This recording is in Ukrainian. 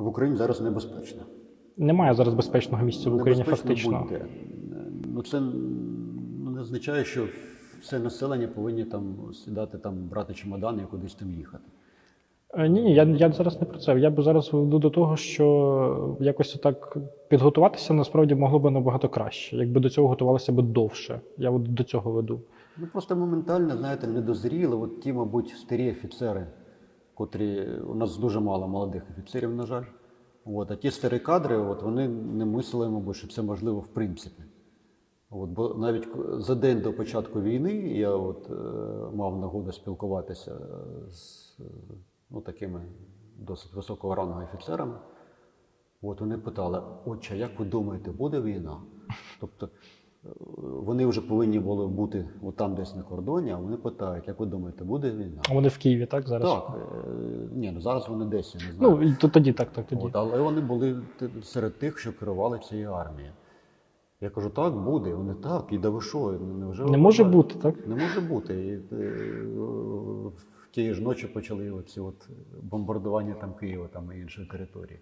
В Україні зараз небезпечно. Немає зараз безпечного місця в Україні, Небезпечно фактично. будь-де. Ну це ну, не означає, що все населення повинні там сідати, там, брати чемодани і кудись там їхати. Е, Ні, ні, я, я зараз не про це. Я б зараз веду до того, що якось так підготуватися насправді могло б набагато краще, якби до цього готувалося б довше. Я от до цього веду. Ну просто моментально, знаєте, не дозріли. От ті, мабуть, старі офіцери, котрі у нас дуже мало молодих офіцерів, на жаль. От, а ті старі кадри, от, вони не мислили, мабуть, що це можливо в принципі. От, бо навіть за день до початку війни я от, е, мав нагоду спілкуватися з е, ну, такими досить високого рангу офіцерами. От вони питали, отче, як ви думаєте, буде війна? Тобто вони вже повинні були бути от там десь на кордоні, а вони питають, як ви думаєте, буде війна? А вони в Києві, так зараз? Так, е, ні, ну зараз вони десь, я не знаю. Ну то тоді так, так тоді. От, але вони були серед тих, що керували цією армією. Я кажу, так буде. Вони так, і да ви що? Невже Не може бачите?» бути, так? Не може бути. І, е, в тієї ж ночі почали оці от бомбардування там Києва там і іншої території.